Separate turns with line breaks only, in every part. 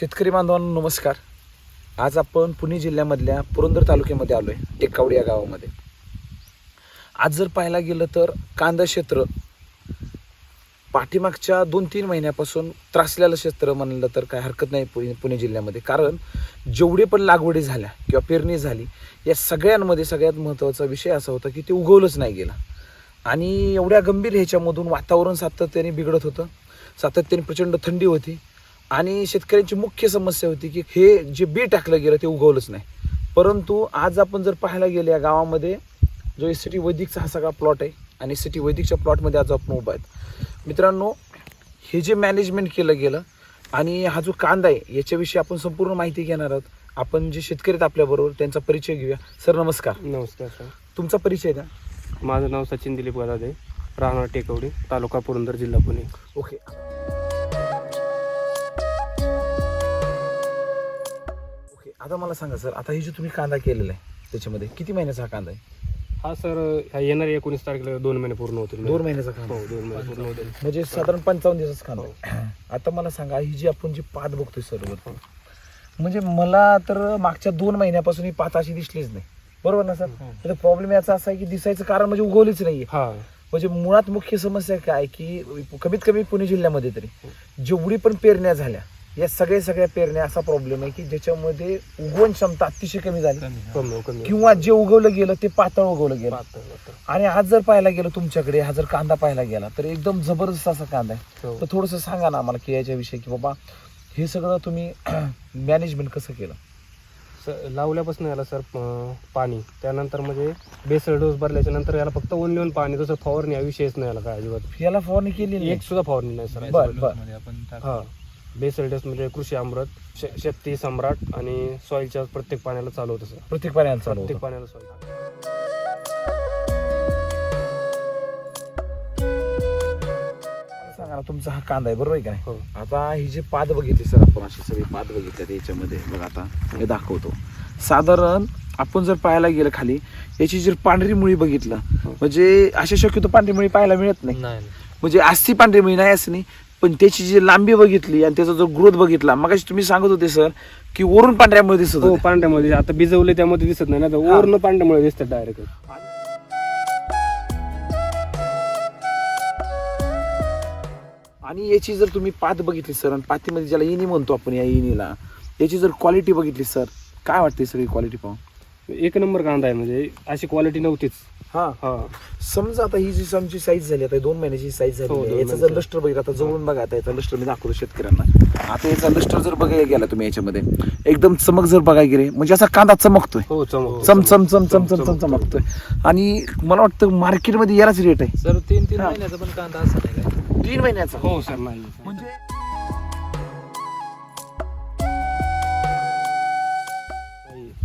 शेतकरी बांधवांनो नमस्कार. आज आपण पुणे जिल्ह्यामधल्या पुरंदर तालुक्यामध्ये आलो आहे टेकावडी या गावामध्ये. आज जर पाहायला गेलं तर कांदा क्षेत्र पाठीमागच्या दोन तीन महिन्यापासून त्रासलेलं क्षेत्र म्हणलं तर काय हरकत नाही पुणे पुणे जिल्ह्यामध्ये. कारण जेवढे पण लागवडी झाल्या किंवा पेरणी झाली या सगळ्यांमध्ये सगळ्यात महत्त्वाचा विषय असा होता की ते उगवलंच नाही गेलं. आणि एवढ्या गंभीर ह्याच्यामधून वातावरण सातत्याने बिघडत होतं. सातत्याने प्रचंड थंडी होती. आणि शेतकऱ्यांची मुख्य समस्या होती की हे जे बी टाकलं गेलं ते उगवलंच नाही. परंतु आज आपण जर पाहायला गेलं या गावामध्ये जो एस टी वैदिकचा हा सगळा प्लॉट आहे आणि एस टी वैदिकच्या प्लॉटमध्ये आज आपण उभा आहेत. मित्रांनो हे जे मॅनेजमेंट केलं गेलं आणि हा जो कांदा आहे याच्याविषयी आपण संपूर्ण माहिती घेणार आहोत. आपण जे शेतकरी आहेत आपल्याबरोबर त्यांचा परिचय घेऊया. सर नमस्कार.
नमस्कार सर.
तुमचा परिचय द्या.
माझं नाव सचिन दिलीप गदादे राहणार टेकवडी तालुका पुरंदर जिल्हा पुणे.
ओके आता मला सांगा सर आता हे जे तुम्ही कांदा केलेला आहे त्याच्यामध्ये किती महिन्याचा हा कांदा आहे?
हा सर ह्या येणाऱ्या एकोणीस तारखेला दोन महिने पूर्ण होतील.
दोन महिन्याचा कांदा.
हो दोन महिने पूर्ण होतील.
म्हणजे साधारण पंचावन्न दिवसाचा कांदा आहे. आता मला सांगा ही जी आपण जी पात बघतोय सर वरती म्हणजे मला तर मागच्या दोन महिन्यापासून ही पात अशी दिसलीच नाही. बरोबर ना सर? प्रॉब्लेम याचा असा आहे की दिसायचं कारण म्हणजे उगवलीच नाहीये.
हा.
म्हणजे मुळात मुख्य समस्या काय की कमीत कमी पुणे जिल्ह्यामध्ये तरी जेवढी पण पेरण्या झाल्या या सगळ्या सगळ्या पेरण्या असा प्रॉब्लेम आहे की ज्याच्यामध्ये उगवण क्षमता अतिशय कमी झाली.
कमी कमी
किंवा जे उगवलं गेलं ते पातळ उगवलं गेलं. आणि आज जर पाहायला गेलं तुमच्याकडे हा जर कांदा पाहायला गेला तर एकदम जबरदस्त असा कांदा आहे.
हो.
तर थोडंसं सांगा ना आम्हाला की याच्याविषयी की बाबा हे सगळं तुम्ही मॅनेजमेंट कसं केलं?
स- लावल्यापासून याला सर पाणी. त्यानंतर म्हणजे बेसल डोस भरल्याच्या नंतर याला फक्त ओन लिहून पाणी तसं फवारणी हा विषयच नाही याला काय अजिबात.
याला फवारणी केली
एक सुद्धा फवारणी नाही सर
बर बर.
हा. बेसल म्हणजे कृषी अमृत श- शेती सम्राट आणि सॉईलच्या प्रत्येक पाण्याला चालू होतं सर
प्रत्येक पाण्याला चालू
प्रत्येक
होतं.
पाण्याला सॉईल
मला सांगा ना तुमचा हा कांदा आहे बरोबर आहे का नाही?
हो.
आता ही जी पात बघितली सर आपण अशी सगळी पात बघितली याच्यामध्ये बघा आता हे दाखवतो. साधारण आपण जर पाहायला गेलं खाली याची जर पांढरी मुळी बघितलं
हो.
म्हणजे अशा शक्यतो पांढरी मुळी पाहायला मिळत नाही.
नाही
म्हणजे असती पांढरी मुळी नाही असं नाही. पण त्याची जी लांबी बघितली आणि त्याचा जो ग्रोथ बघितला मग तुम्ही सांगत होते सर की वरून पांढऱ्या मुळे दिसत
हो पांढऱ्यामध्ये आता भिजवले त्यामध्ये दिसत नाही ना तर. वरनं पांढऱ्यामुळे दिसतात डायरेक्ट
आणि याची जर तुम्ही पात बघितली सर आणि पातीमध्ये ज्याला इनी म्हणतो आपण या इनीला याची जर क्वालिटी बघितली सर काय वाटते सगळी क्वालिटी पाहून?
एक नंबर कांदा आहे म्हणजे अशी क्वालिटी नव्हतीच.
हा.
हा.
समजा आता ही जी आमची साईज झाली आता दोन महिन्याची साईज
हो,
झाली
दोन
याचा जर
महिन्याची.
लस्टर बघितलं आता जवळून बघा आता याचा लस्टर मी दाखवतो शेतकऱ्यांना. आता याचा लस्टर जर बघायला गेला तुम्ही याच्यामध्ये एकदम चमक जर बघायला गेले म्हणजे असा कांदा चमकतोय.
हो चमक.
चम चम चम चम चम चम चमकतोय. आणि मला वाटतं मार्केटमध्ये यालाच रेट आहे.
सर तीन तीन
हा.
महिन्याचा पण कांदा असा नाही काय
तीन महिन्याचा.
हो सर नाही.
म्हणजे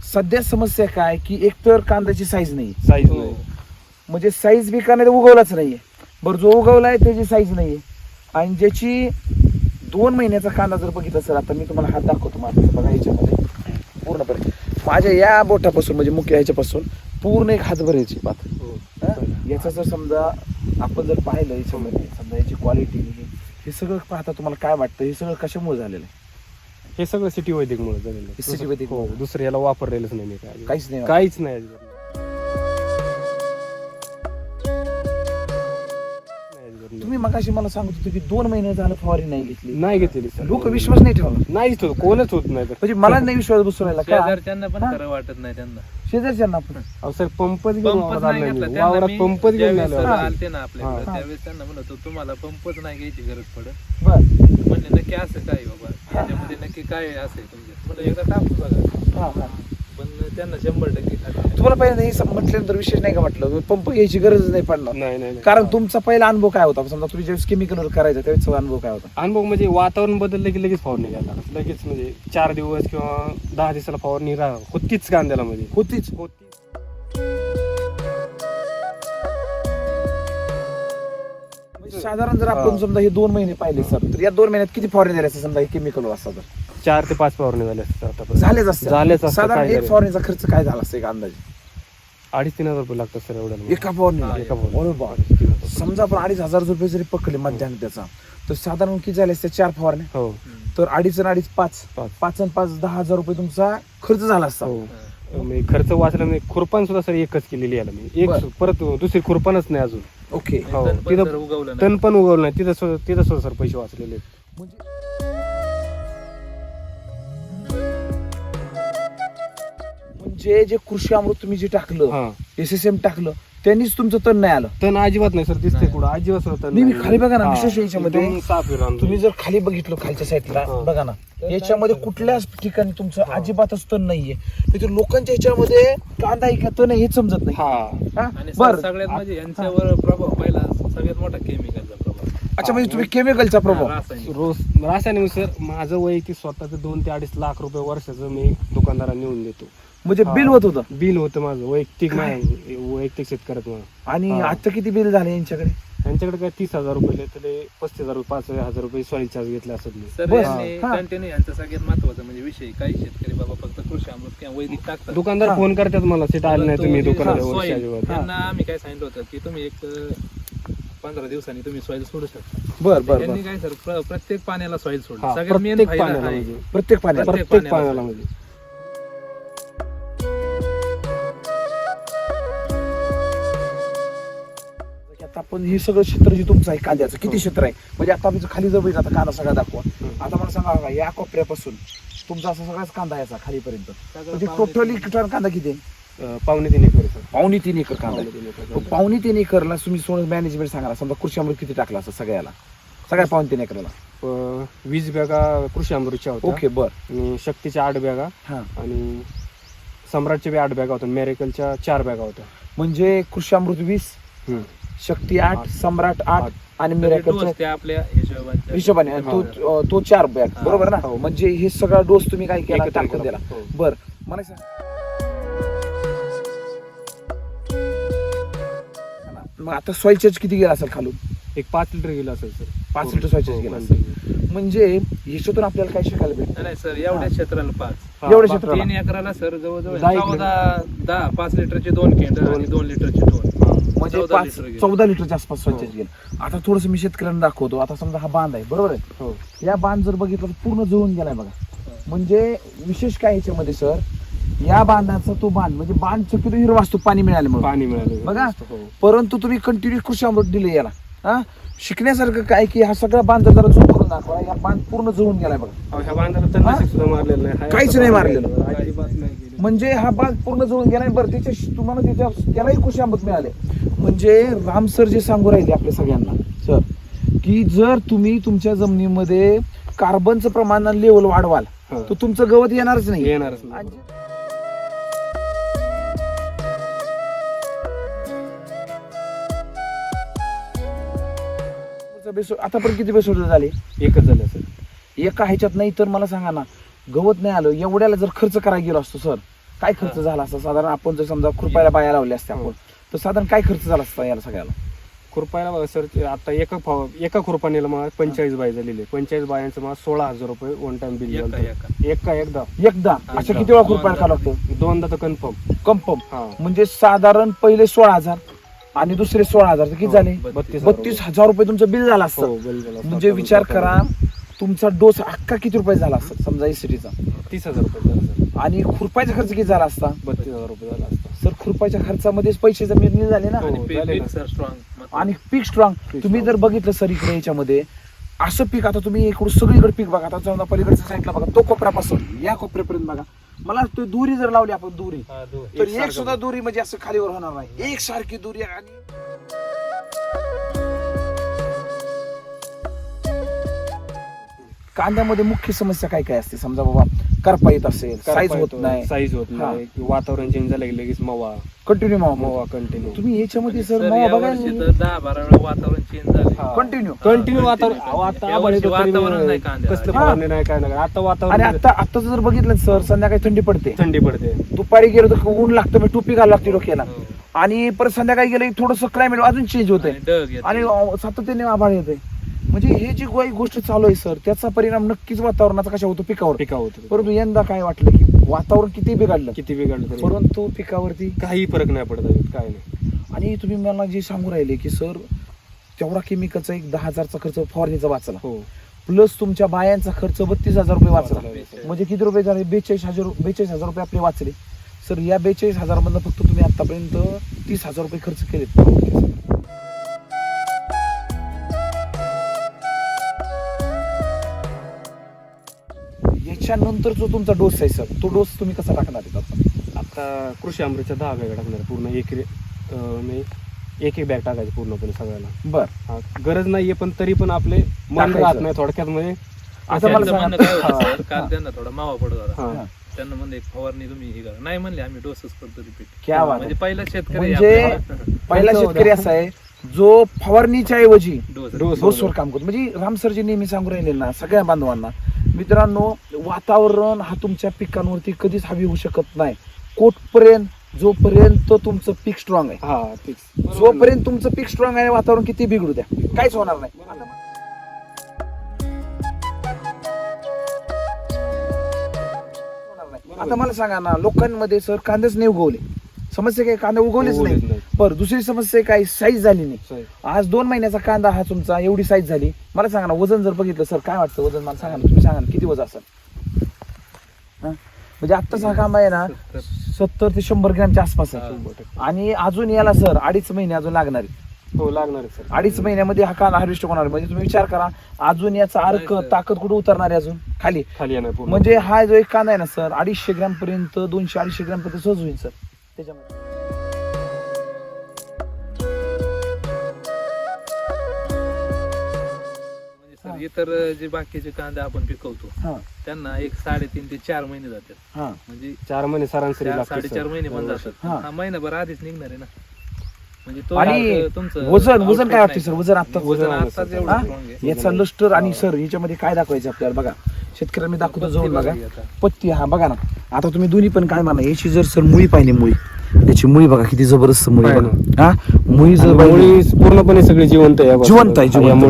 सध्या समस्या काय की एकतर कांद्याची साईज नाही.
साईज
हो.
नाही
म्हणजे साईज बी का नाही उगवलाच नाहीये. बरं जो उगवलाय त्याची साईज नाहीये. आणि ज्याची दोन महिन्याचा कांदा जर बघितला सर आता मी तुम्हाला हात दाखवतो माझा बघा याच्यामध्ये. पूर्णपणे. माझ्या या बोटापासून म्हणजे मुख्य ह्याच्यापासून पूर्ण एक हातभर याची पात
हो.
याचं जर समजा आपण जर पाहिलं याच्यामध्ये समजा याची क्वालिटी हे सगळं पाहता तुम्हाला काय वाटतं? हे सगळं कशामुळे झालेलं आहे?
हे सगळं सिटी वैदिक मुळे झालेलं आहे.
City वैदिक
हो
मुळे.
दुसरं याला वापरलेलंच नाही मी काय
काहीच नाही
काहीच नाही. नाही
मगाशी मला सांगत होते की दोन महिने झालं फवारी नाही घेतली.
नाही घेतलेली सर.
लोक विश्वास नाही ठेवला
नाहीच होत कोणच होत नाही तर
म्हणजे मला नाही विश्वास बसून राहिला का?
शेजारच्यांना पण
हा.
खरं वाटत नाही त्यांना.
शेजारच्यांना पण.
अहो सर पंपच घेऊन
पंपच
वावरात
नाही घेतला.
मी.
त्यांना
वावरात
मी
पंपच घेऊन
ज्यावेळेस
आलो
सर
आम्ही.
आलते ना आपल्याकडे
हा.
त्यावेळेस त्यांना म्हणत तुम्हाला पंपच नाही घ्यायची गरज पडत.
बर.
म्हणले नक्की असं काय बाबा? नक्की काय असं आहे तुमच्या म्हणलं एकदा टाकू बघा.
हा हा.
त्यांना शंभर टक्के खात्री.
तुम्हाला पहिल्यांदा हे सम- म्हटल्यानंतर विशेष नाही का म्हटलं? पंप घ्यायची गरज नाही पडणार.
नाही नाही नाही.
कारण तुमचा पहिला अनुभव काय होता? समजा तुम्ही ज्यावेळेस केमिकल करायचा त्यावेळेस अनुभव काय होता?
अनुभव म्हणजे वातावरण बदललं की लगेच फवारणी घ्यायला लगेच म्हणजे चार दिवस किंवा दहा दिवसाला फवारणी राह. होतीच कांद्याला म्हणजे.
होतीच.
होती
म्हणजे साधारण जर आपण समजा हे दोन महिने पाहिले सर तर या दोन महिन्यात किती फवारणी झाल्या असतात समजा हे केमिकल तर
चार ते पाच फवारणी झाल्या असतात आतापर्यंत.
झालेच असते.
झालेच असतात,
साधारण
काय
एक
झाले.
फवारणीचा खर्च काय झाला असता एक अंदाजे?
अडीच तीन हजार रुपये लागतात सर एवढ्या
एका
एका फवारणीला.
समजा आपण अडीच हजार रुपये जरी पकडले मध्यान्ह त्याचा तर साधारण किती झाले असते? चार फवारण्या
हो.
तर अडीच आणि अडीच पाच.
पाच.
पाच आणि पाच दहा हजार रुपये तुमचा खर्च झाला असता.
हो. मी खर्च वाचला म्हणजे खुरपान सुद्धा सर एकच केलेली याला मी. एक
बरं.
परत दुसरी खुरपानच नाही अजून.
ओके.
हो.
तण पण
तिथं-
जर उगवलं नाही.
तण पण उगवलं नाही. तिथं सुद्धा- तिथं सुद्धा सर पैसे वाचलेले आहेत.
म्हणजे म्हणजे जे कृषी अमृत तुम्ही जे टाकलं
हा.
एस एस एम टाकलं त्यांनीच तुमचं तण नाही आलं.
तण अजिबात नाही सर दिसते. कुठं. अजिबात तण
नाही, मी
नाही.
खाली बघा ना,
हा.
विशेष याच्यामध्ये.
एकदम साफ आहे रान.
तुम्ही जर खाली बघितलं खालच्या साईडला
हा.
बघा ना याच्यामध्ये कुठल्याच ठिकाणी तुमचं अजिबातच तण नाहीये. म्हणजे लोकांच्या ह्याच्यामध्ये कांदा आहे का तण आहे हेच समजत नाही.
हा.
हा?
आणि
बरं.
सगळ्यात म्हणजे यांच्यावर प्रभाव पहिला सगळ्यात मोठा केमिकलचा प्रभाव.
अच्छा म्हणजे तुम्ही केमिकलचा प्रभाव.
रासायनिक.
रोज रासायनिक सर माझं वैयक्तिक स्वतःचं दोन ते अडीच लाख रुपये वर्षाचं मी दुकानदारांना नेऊन देतो.
म्हणजे
हा.
बिल होत होतं?
बिल होतं माझं. वैयक्तिक
काय?
नाही. वैयक्तिक शेतकऱ्यात मला
आणि
हा.
आता किती बिल झाले यांच्याकडे?
त्यांच्याकडे काय तीस हजार रुपये तर ते पस्तीस हजार रुपये पाच हजार रुपये सॉईल चार्ज घेतले असत मी
सर
बरं.
यांनी
हा.
कंटिन्यू यांचा सगळ्यात महत्त्वाचा म्हणजे विषय काही शेतकरी बाबा? फक्त कृषी अमृत किंवा वैदिक टाकतात.
दुकानदार
हा.
फोन करतात मला सीट आले नाही
परंतु
तुम्ही
जे
दुकानात
soil, त्यांना आम्ही काय सांगितलं होतं की तुम्ही एक पंधरा दिवसांनी तुम्ही सॉईल सोडू शकता.
बर बर बर.
त्यांनी काय सर प्र- प्रत्येक पाण्याला सॉईल सोडलं.
हा,
सगळ्यात मेन
प्रत्येक पाण्याला म्हणजे.
प्रत्येक पाण्याला
प्रत्येक पाण्याला
म्हणजे.
आपण हे सगळं क्षेत्र जे तुमचं आहे कांद्याचं किती क्षेत्र आहे? म्हणजे आता आम्ही खाली जर बघितलं आता कांदा सगळा दाखवा. आता मला सांगा बघा, या कोपऱ्यापासून तुमचा असा सगळाच कांदा याचा खालीपर्यंत. म्हणजे टोटली टन कांदा किती आहे?
अं, पावणे तीन एकर सर.
पावणे तीन एकर कांदा
पावणे
आहे
तीन एकर
मग
कांदा.
पावणे तीन एकरला तुम्ही सोनं मॅनेजमेंट सांगा समजा कृषी अमृत किती टाकला असं सगळ्याला? सगळ्या पावणे तीन एकरला.
अं, वीस बॅगा कृषी अमृतच्या होत्या.
ओके बर.
आणि शक्तीच्या आठ बॅगा.
हा.
आणि सम्राटच्या बी आठ बॅगा होत्या. मेरेकलच्या चार बॅगा होत्या.
म्हणजे कृषी अमृत वीस
हम्म.
शक्ती आठ. सम्राट आठ. आणि
आपल्या हिशोबाने
आणि तो चार बॅग. बरोबर ना
हो.
म्हणजे हे सगळा डोस तुम्ही काय केला टाकून. दिला
हो.
बर मला मग आता सॉइल चार्ज किती गेला असेल खालून
एक पाच लिटर गेला असेल सर
पाच लिटर charge
हो,
गेला
continue.
म्हणजे याच्यातून आपल्याला काय शिकायला भेटतं
नाही सर एवढ्या क्षेत्राला पाच
एवढ्या क्षेत्राला?
तीन एकराला सर जवळजवळ
दहा
पाच लिटरचे दोन केंद्र
दोन.
आणि दोन लिटरचे दोन.
म्हणजे
चौदा
पाच
लिटर गेलं.
चौदा लिटरच्या आसपास
हो.
चार्ज गेला. आता थोडस मी शेतकऱ्यांना दाखवतो. आता समजा हा बांध आहे बरोबर आहे?
हो.
या बांध जर बघितलं तर पूर्ण जळून गेलाय बघा. म्हणजे विशेष काय याच्यामध्ये सर? या बांधाचा तो बांध म्हणजे बांध चकित हिरवा असतो पाणी मिळाल्यामुळे.
पाणी मिळालं
बघा.
हो.
परंतु तुम्ही कंटिन्यू कृषी अमृत दिले याला. हा? शिकण्यासारखं काय की हा सगळा बांध जरा झूम करून दाखवा. या बांध पूर्ण जळून गेलाय बघा.
अहो, ह्या बांधाला तणनाशक सुद्धा मारलेलं नाही. हा
काहीच नाही मारलेलं.
अजिबात नाही.
म्हणजे हा बाग पूर्ण जळून गेलाय बरं त्याच्या तुम्हाला त्याच्या त्यालाही कृषी अमृत मिळाले म्हणजे राम सर जे सांगू राहिले आपल्या सगळ्यांना सर की जर तुम्ही तुमच्या जमिनीमध्ये कार्बनचं प्रमाण लेवल वाढवाल
हा.
तर तुमचं गवत येणारच नाही
येणारच नाही.
आणि- बेसो- आता पण किती बेसोड झाले
एकच झालं सर
एका ह्याच्यात नाही तर मला सांगा ना गवत नाही आलं एवढ्याला जर खर्च करायला गेलो असतो सर काय खर्च
हा.
झाला असता? साधारण आपण जर समजा खुरपायला बाया लावल्या असत्या
हो.
आपण तर साधारण काय खर्च झाला असता याला सगळ्याला?
खुरपायला बघा सर ते आता एका फाव एका खुरपाणीला मला पंचेचाळीस बाय झालेले पंचेचाळीस बायांचं मला सोळा हजार रुपये वन टाइम बिल
एका
झालं.
एका
एक का एकदा?
एकदा. अशा. किती वेळा खुरपायला खावं लागतं?
दोनदा तर कन्फर्म
कन्फर्म
हा.
म्हणजे साधारण पहिले सोळा हजार आणि दुसरे सोळा हजार किती
हो.
झाले?
बत्तीस
बत्तीस हजार रुपये तुमचं बिल झालं
हो
असतं
बिल झालं असतं.
म्हणजे विचार करा. तुमचा डोस अख्खा किती रुपये झाला असता समजा एसीटीचा
तीस हजार रुपये झालं सर.
आणि खुरपायचा खर्च किती झाला असता?
बत्तीस हजार रुपये झाला असता.
सर खुरपाच्या खर्चामध्येच पैसे निर्णय झाले ना?
हो.
आणि पीक-
झाले ना.
सर स्ट्रॉंग
आणि पीक स्ट्रॉंग
पीक
तुम्ही. जर बघितलं सर इकडे याच्यामध्ये असं पीक आता तुम्ही इकडून सगळीकडे पीक बघा. आता समजा पलीकडच्या साईडला बघा तो कोपऱ्यापासून या कोपऱ्यापर्यंत बघा. मला तो दुरी जर लावली आपण दुरी तर एक सुद्धा दुरी. म्हणजे असं खालीवर होणार नाही. एक सारखी दुरी आणि कांद्यामध्ये मुख्य समस्या काय काय असते? समजा बाबा करपा येत असेल साईज होत नाही.
साईज होत. नाही वातावरण चेंज झालं की लगेच मवा.
कंटिन्यू मावा
मवा कंटिन्यू
तुम्ही याच्यामध्ये सर
सर
मावा
तर दहा बारा वेळा वातावरण चेंज झाले.
कंटिन्यू
कंटिन्यू वातावरण. आता
वातावरण नाही.
कसलं नाही काय नाही. आता
आणि
वातावरण
आता आता जर बघितलं सर संध्याकाळी थंडी पडते.
थंडी पडते.
दुपारी गेलो तर ऊन लागतं मग टोपी घालावं लागते डोक्याला.
हो.
आणि परत संध्याकाळी गेलं थोडस क्लायमेट अजून चेंज होतंय.
आणि डग येते.
आणि सातत्याने आभाळ येते म्हणजे हे जी गोई गोष्ट चालू आहे सर त्याचा परिणाम नक्कीच वातावरणाचा कशा होतो? पिकावर.
पिका होत
परंतु यंदा काय वाटलं की वातावरण किती बिघडलं?
किती बिघडलं तरी.
परंतु पिकावरती
काही फरक नाही पडत आहे, काय नाही.
आणि तुम्ही मला जे सांगू राहिले की सर तेवढा केमिकलचा एक दहा हजारचा खर्च फवारणीचा वाचला.
हो.
प्लस तुमच्या बायांचा खर्च बत्तीस हजार रुपये वाचला.
वाचला.
म्हणजे किती रुपये झाले? बेचाळीस हजार बेचाळीस हजार रुपये आपले वाचले. सर या बेचाळीस हजारामधनं फक्त तुम्ही आतापर्यंत तीस हजार रुपये खर्च केलेत. जो तुमचा डोस आहे सर तो डोस तुम्ही कसा टाकणार आहेत आता
आता कृषी अमृतच्या दहा बॅग टाकणार आहे. पूर्ण एक म्हणजे एक एक बॅग टाकायची पूर्णपणे सगळ्याला
बर.
हा, गरज नाहीये पण तरी पण आपले मन
टाकायचं.
राहत नाही थोडक्यात म्हणजे
आता मला
त्यांचं म्हणणं काय होतं
हा,
सर काल त्यांना थोडा मावा पडत होता
हा.
त्यांना म्हणले एक फवारणी तुम्ही हे करा. नाही म्हणले आम्ही डोसच करतो रिपीट
क्या बात
म्हणजे
आहे.
पहिला शेतकरी
म्हणजे
आपल्याला
पहिला शेतकरी असा आहे जो फवारणीच्या ऐवजी
डोस
डोस
डोसवर काम करतो. म्हणजे राम सरजी नेहमी सांगू राहिले ना सगळ्या बांधवांना मित्रांनो वातावरण हा तुमच्या पिकांवरती कधीच हवी होऊ शकत नाही. कोटपर्यंत जोपर्यंत तुमचं पीक स्ट्रॉंग आहे.
हा तेच.
जोपर्यंत तुमचं पीक स्ट्रॉंग आहे वातावरण किती बिघडू द्या काहीच होणार नाही आता- होणार नाही. आता मला सांगा ना लोकांमध्ये सर कांदेच नाही उगवले. समस्या काय? कांदा उगवलेच
उगवलेच
नाही.
नाही.
पर दुसरी समस्या काय? साईज झाली नाही.
साहेब.
आज दोन महिन्याचा कांदा हा तुमचा एवढी साईज झाली. मला सांगा ना वजन जर बघितलं सर काय वाटतं वजन? मला सांगा ना तुम्ही सांगा ना किती वजन असेल? हा? म्हणजे आत्ताचा हा कांदा आहे ना सत्तर ते शंभर ग्रॅमच्या आसपास आहे. आणि अजून याला सर अडीच महिने अजून लागणार आहेत.
हो लागणार आहे सर
अडीच महिन्यामध्ये हा कांदा हार्वेस्ट होणार. म्हणजे तुम्ही विचार करा अजून याचा अर्क. ताकद कुठे उतरणार आहे अजून? खाली.
खाली येणार पूर्ण.
म्हणजे हा जो एक कांदा आहे ना सर अडीचशे ग्रॅम पर्यंत दोनशे अडीचशे ग्रॅम पर्यंत सहज होईल सर त्याच्यामध्ये
म्हणजे सर इतर जे बाकीचे कांदे आपण पिकवतो
हा
त्यांना एक साडेतीन ते चार महिने जातात
हा
म्हणजे
चार महिने सरासरी
चार-
लागते
साडेचार
सर.
महिने पण
दरवर्षी.
जातात
हा.
हा महिनाभर आधीच निघणार आहे ना म्हणजे तो
आणि
तुमचं
वजन वजन काय वाटते
नाही.
सर वजन आता
वजन strong आहे.
याचा लष्टर आणि सर याच्यामध्ये काय दाखवायचं आपल्याला बघा शेतकऱ्यांना मी दाखवतो जाऊन बघा
पत्ती
हा बघा ना आता तुम्ही दोन्ही पण काय म्हणा याची जर सर मुळी पाहिली मुळी याची मुळी बघा किती जबरदस्त मुळी. बघा हा मुळी जर
मुळी पूर्णपणे सगळी जिवंत आहे.
जिवंत आहे जिवंत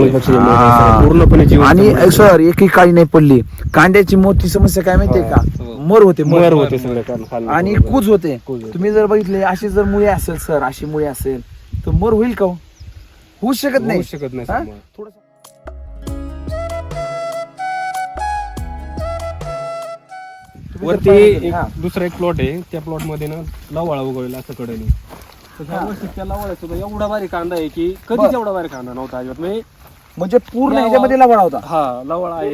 पूर्णपणे जिवंत
आणि. सर एकही काळी नाही पडली कांद्याची मोठी समस्या काय माहितीये
हा.
का
हो.
मर होते
मर होते सगळे
आणि. कूज होते. तुम्ही जर बघितले अशी जर मुळी असेल सर अशी मुळी असेल तर मर होईल का हो? होऊच शकत नाही
होऊ शकत नाही.
थोडंसं-
वरती एक. दुसरा एक प्लॉट आहे त्या प्लॉटमध्ये ना लवाळा उगवलेला असं कडेने तर ह्या
हा.
वर्षी त्या लवाळ्यात सुद्धा एवढा भारी कांदा आहे की. कधीच एवढा भारी कांदा नव्हता अजिबात म्हणजे
म्हणजे पूर्ण
लावा.
ह्याच्यामध्ये लवणा होता
हा लवाळा आहे.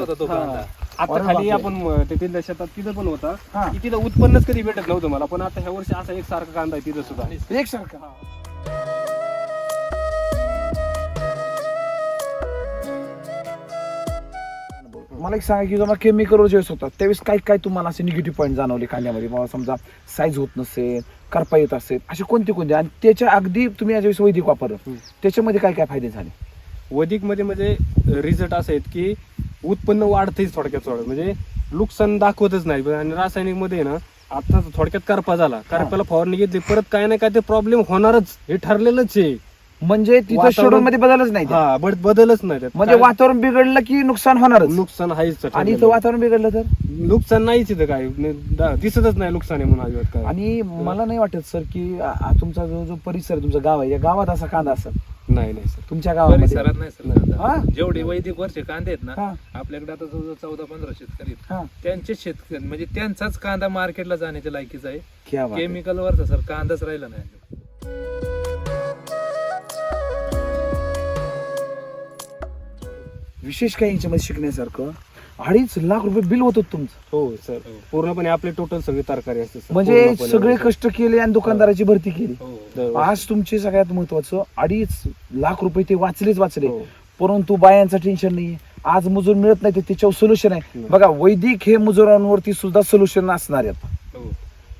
होता तो. कांदा
आता खाली. आपण ते तिथल्या शेतात तिथं पण होता. की तिथं उत्पन्नच कधी भेटत नव्हतं मला पण आता ह्या वर्षी असा एक सारखा कांदा आहे तिथं सुद्धा
एक मला एक सांगा की जेव्हा केमिकल ज्यावेळेस होतात त्यावेळेस काय काय तुम्हाला असे निगेटिव्ह पॉईंट जाणवले कांद्यामध्ये बाबा समजा साईज होत नसेल करपा येत असेल असे कोणते कोणते? आणि त्याच्या अगदी तुम्ही याच्यावेळेस वैदिक वापरलं. त्याच्यामध्ये काय काय फायदे झाले?
वधिकमध्ये म्हणजे रिझल्ट असे आहेत की उत्पन्न वाढतेच थोडक्यात थोडं. म्हणजे नुकसान दाखवतच नाही. आणि रासायनिकमध्ये ना आता थोडक्यात करपा झाला. करपाला फवारणी घेतली परत काय ना काय ते प्रॉब्लेम होणारच. हे ठरलेलंच आहे.
म्हणजे तिथं
वातावरण-
शेड्यूल मध्ये बदलच नाही.
हा बट बदलच नाही त्यात.
म्हणजे
काय-
वातावरण बिघडलं की नुकसान होणारच
नुकसान आहेच
आणि. इथं वातावरण बिघडलं तर
नुकसान नाहीच इथं काय न- दा- दिसतच नाही नुकसान आहे म्हणून अजिबात काय
आणि मला नाही वाटत सर की आ- आ- तुमचा जो जो परिसर आहे, तुमचं गाव आहे या गावात असा कांदा असेल
नाही नाही सर
तुमच्या गावामध्ये
परिसरात नाही सर
हा?
कांदा. जेवढे वैदिक वर्ष कांदे आहेत
हा.
ना आपल्याकडे आता जवळजवळ चौदा पंधरा शेतकरी आहेत.
हा
त्यांचे शेतकरी म्हणजे त्यांचाच कांदा मार्केटला जाण्याच्या लायकीचा आहे
क्या बात आहे.
केमिकल वरचा सर कांदाच राहिला नाही
विशेष काही याच्यामध्ये शिकण्यासारखं अडीच लाख रुपये बिल होतं तुमचं
हो सर पूर्णपणे आपले टोटल सगळी तरकारी असते सर.
म्हणजे
पूर्णपणे
सगळे. कष्ट केले आणि दुकानदाराची भरती केली
हो.
आज तुमचे सगळ्यात महत्वाचं अडीच लाख रुपये ते वाचलेच वाचले
हो.
परंतु बायांचं टेन्शन नाही आज मजूर मिळत नाही ते त्याच्यावर सोल्युशन आहे. बघा वैदिक हे मजुरांवरती सुद्धा सोल्युशन असणार आहेत
हो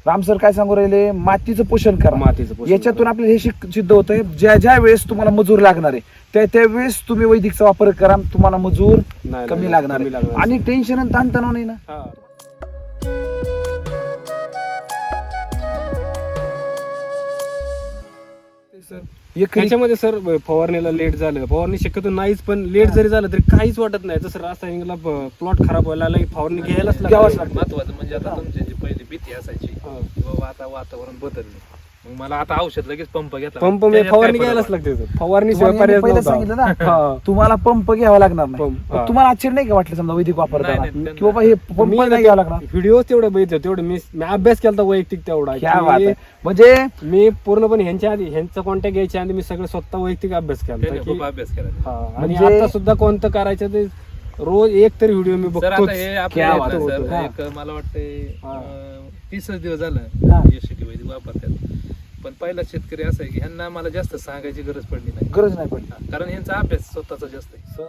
राम सर काय सांगू राहिले? मातीचं पोषण करा.
मातीचं पोषण
याच्यातून
करा.
आपल्याला हे शिक- सिद्ध होतंय. ज्या ज्या वेळेस तुम्हाला मजूर लागणार आहे त्या त्यावेळेस तुम्ही वैदिकचा वापर करा. तुम्हाला मजूर
नाही,
कमी
नाही,
लागणार
कमी
आहे. आणि टेन्शन आणि ताणतणाव नाही ना?
हा.
एकरी
त्याच्यामध्ये सर फवारणीला लेट झालं. फवारणी शक्यतो नाहीच पण लेट जरी झालं तरी काहीच वाटत नाही. जसं रासायनिकला प्लॉट खराब व्हायला लागला की फवारणी घ्यायलाच
घ्यावंच
लागते
महत्वाचं म्हणजे आता तुमची भीती असायची.
हा.
बाबा आता वातावरण बदलले. मग मला आता औषध लगेच पंप घेतला.
पंप म्हणजे
त्याच्यात
फवारणी
फरक
घ्यायलाच? लागते फवारणी
तुम्हाला
शिवाय पर्याय
यांनी पहिलं सांगितलं ना?
हा.
तुम्हाला पंप घ्यावा लागणार नाही.
पंप, हा.
तुम्हाला आश्चर्य नाही का वाटलं समजा वैदिक
नाही, नाही,
की बाबा हे पंप
मी
नाही घ्यावा लागणार?
व्हिडिओ तेवढे बघितले तेवढे मी मी अभ्यास केला वैयक्तिक तेवढा.
क्या
की
बात आहे. म्हणजे
मी पूर्णपणे ह्यांच्या आधी ह्यांचा कॉन्टॅक्ट घ्यायच्या आधी मी सगळं स्वतः वैयक्तिक अभ्यास केला
त्याने
की
खूप अभ्यास केला.
हा, आणि
म्हणजे-
आता सुद्धा कोणतं करायचं ते रोज एक तरी व्हिडिओ मी
सर
बघतोच
आता हे
क्या
आपल्या
बात
इथं
आहे.
सर
हा.
एक मला वाटतंय
हा.
अं, तीसच दिवस झालं. एसटी वैदिक वापरतात पण पहिला शेतकरी असा आहे की ह्यांना मला जास्त सांगायची गरज पडली नाही
गरज नाही पडली
कारण ह्यांचा अभ्यास स्वतःचा जास्त आहे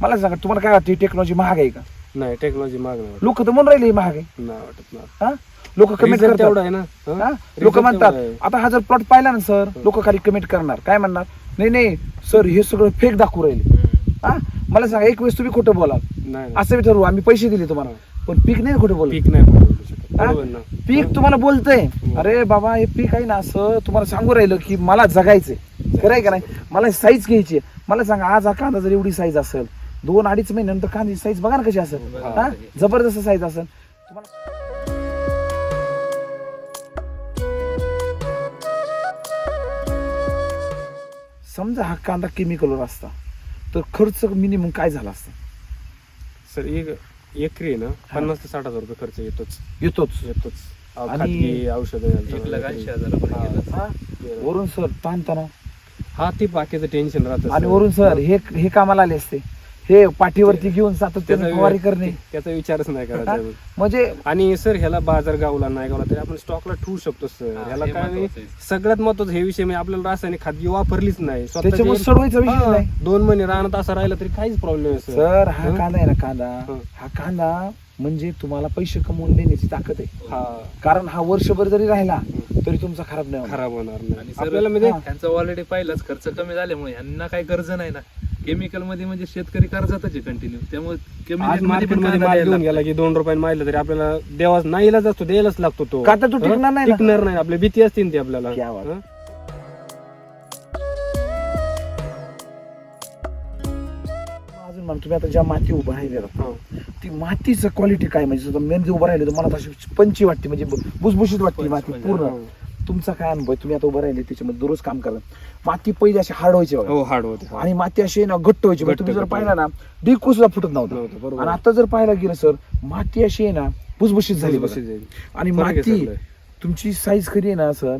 मला सांगा तुम्हाला काय वाटतं टेक्नॉलॉजी महाग आहे का
नाही टेक्नॉलॉजी मागणार
लोक तर म्हणून राहिले ही महाग आहे.
नाही वाटत ना.
हा? लोक कमेंट
Result तेवढा
करतात.
आहे ना.
हा? लोक म्हणतात
तेवढा आहे.
आता हा जर प्लॉट पाहिला ना सर लोक खाली कमेंट करणार. काय म्हणणार? नाही नाही सर हे सगळं फेक दाखवू राहिले.
हम्म.
हा? मला सांगा एक वेळेस तुम्ही खोटं बोलाल.
नाही नाही.
असं ठरवू आम्ही पैसे दिले तुम्हाला. पण पीक नाही खोटं बोल
पीक नाही पकडू शकत? बरोबर ना.
पीक तुम्हाला बोलतंय. अरे बाबा हे पीक आहे ना असं तुम्हाला सांगू राहिलं की मला जगायचंय. खरं आहे का नाही? मला साईज घ्यायची आहे. मला सांगा आज हा कांदा जर एवढी साईज असेल दोन अडीच महिन्यानंतर कांद्याची साईज बघा ना कशी असेल. हा. जबरदस्त साईज असेल. तुम्हाला समजा हा कांदा केमिकलवर असता तर खर्च मिनिमम काय झाला असता?
सर एक एकरी ना पन्नास ते साठ हजार रुपये खर्च येतोच.
येतोच.
येतोच.
आणि-
औषधं
वरून सर ताणतणाव.
हा ते बाकीचं टेन्शन राहतं
आणि. वरून सर हे हे कामाला आले असते. हे पाठीवरती घेऊन सातत्याने
त्याचा
फवारी करणे
त्याचा विचारच नाही
हा?
करायचा
म्हणजे
आणि सर ह्याला बाजार गावला नाही गावला तरी आपण स्टॉकला ठेवू शकतो सर
हा,
ह्याला
हे
काय
महत्वाचं आहे.
सगळ्यात महत्वाचं हे विषय म्हणजे आपल्याला रासायनिक खाद्य वापरलीच नाही स्वतः
त्याच्यामुळे
जे-
सडवायचा विषय
हा,
नाही
दोन महिने राहण्यात असं राहिलं तरी काहीच प्रॉब्लेम आहे
सर हा
हं?
कांदा आहे ना कांदा
हं.
हा कांदा म्हणजे तुम्हाला पैसे कमवून देण्याची ताकद आहे. कारण हा वर्षभर जरी राहिला. तरी तुमचा खराब नाही होणार.
खराब होणार नाही. आपल्याला म्हणजे.
त्यांचा ऑलरेडी पहिलाच खर्च कमी झाल्यामुळे यांना काही कर्ज नाही ना. केमिकलमध्ये म्हणजे शेतकरी कर्जातच आहे कंटिन्यू त्यामुळे
घेऊन गेला की दोन रुपयाने माहिलं तरी आपल्याला देवाच नाहीलाच असतो द्यायलाच लागतो तो.
का तर तो? टिकणार नाही
नाही. आपली भीती असते ना ती आपल्याला. हं?
अजून म्हणा तुम्ही आता ज्या माती उभं राहिलेला
हं.
ती मातीचं क्वालिटी काय म्हणजे मेन जे उभं राहिले तर मला तशी पंची वाटते म्हणजे भुसभुशीत वाटते माती पूर्ण
हं.
तुमचा काय अनुभव? तुम्ही आता उभं राहिले त्याच्यामध्ये दररोज काम करा माती पहिली अशी हार्ड व्हायची
हो हार्ड होते
आणि माती अशी आहे ना घट्ट व्हायची म्हणजे तुम्ही जर. पाहिला ना डिकू सुद्धा फुटत
नव्हतं.
आणि आता जर पाहायला गेलं सर माती अशी आहे ना भुसभुशीत झाली. आणि माती. तुमची साईज खरी आहे ना सर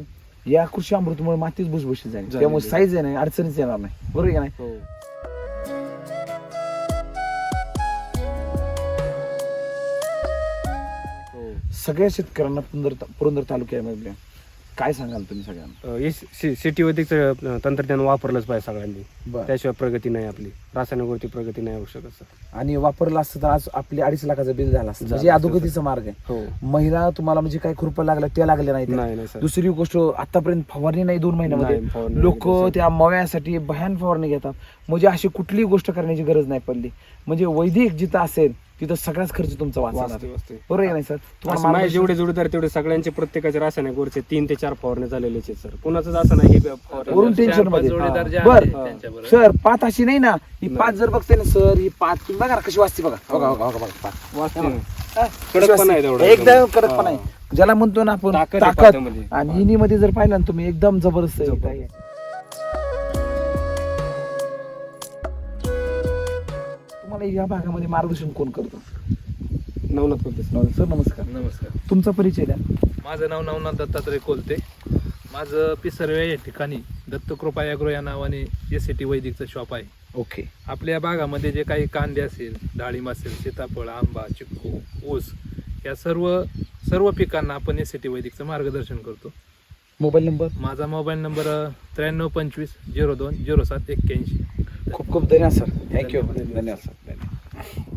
या कृषी अमृतमुळे मातीच भुसभुशीत झाली. त्यामुळे साईज आहे ना अडचणीच येणार नाही बरोबर का नाही सगळ्या शेतकऱ्यांना पुरंदर पुरंदर तालुक्यामधल्या काय सांगाल तुम्ही सगळ्यांना?
हे वैदिकचं तंत्रज्ञान वापरलंच पाहिजे सगळ्यांनी.
बरं.
त्याशिवाय प्रगती नाही आपली. रासायनिकवरती प्रगती नाही होऊ शकत
आणि वापरलं असतं तर आज आपली अडीच लाखाचं बिल झालं असतं.
झालं
म्हणजे
असतं,
अधोगतीचा मार्ग आहे.
हो.
महिला तुम्हाला म्हणजे काय खुरपं लागलं त्या लागल्या नाही
नाही नाही सर.
दुसरी गोष्ट आतापर्यंत फवारणी नाही दोन महिन्यामध्ये.
नाही, फवारणी
लोक
नाही.
त्या मव्यासाठी भयान फवारणी घेतात. म्हणजे अशी कुठलीही गोष्ट करण्याची गरज नाही पडली म्हणजे वैदिक जिथं असेल तिथं सगळाच खर्च तुमचा वाचणार बरोबर आहे नाही सर
असं
तुम्हाला
नाही
मार्गदर्शन-
जेवढे जोडीदार तेवढे सगळ्यांचे प्रत्येकाचे रासायनिक वरचे तीन ते चार फवारणे झालेले आहेत सर कुणाच असं नाही की फवारणी-
वरून टेन्शन
पाच
मध्ये.
जोडीदार जे
बर.
हा.
त्यांच्याबरोबर.
सर पाच अशी नाही ना ही. पाच जर बघते ना सर ही पाच तुम्ही बघा ना कशी वाचते बघा बघा बघा बघा बघा पाच.
वाचते. ना.
हा, कशी वाचते?
आहे तेवढा
एकदम
एकदम.
कडकपणा आहे
हा.
ज्याला म्हणतो ना आपण
ताकद आहे
ताकद. आणि इनीमध्ये जर पाहिलं ना तुम्ही एकदम जबरदस्त आहे. तुम्हाला या भागामध्ये मार्गदर्शन कोण करतो?
नवनाथ सर.
सर नमस्कार.
नमस्कार.
तुमचा परिचय द्या.
माझं नाव नवनाथ दत्तात्रय कोलते. माझं पिसरवे या ठिकाणी दत्तकृपा ॲग्रो या नावाने एस सी टी वैदिकचं शॉप आहे.
ओके.
आपल्या भागामध्ये जे काही कांदे असेल डाळिंब असेल सीताफळ आंबा चिक्कू ऊस या सर्व सर्व पिकांना आपण एस सी टी वैदिकचं मार्गदर्शन करतो.
Mobile number?
माझा मोबाईल नंबर त्र्याण्णव पंचवीस झिरो दोन झिरो सात एक्क्याऐंशी.
खूप खूप धन्यवाद सर. थँक्यू धन्यवाद सर. धन्यवाद.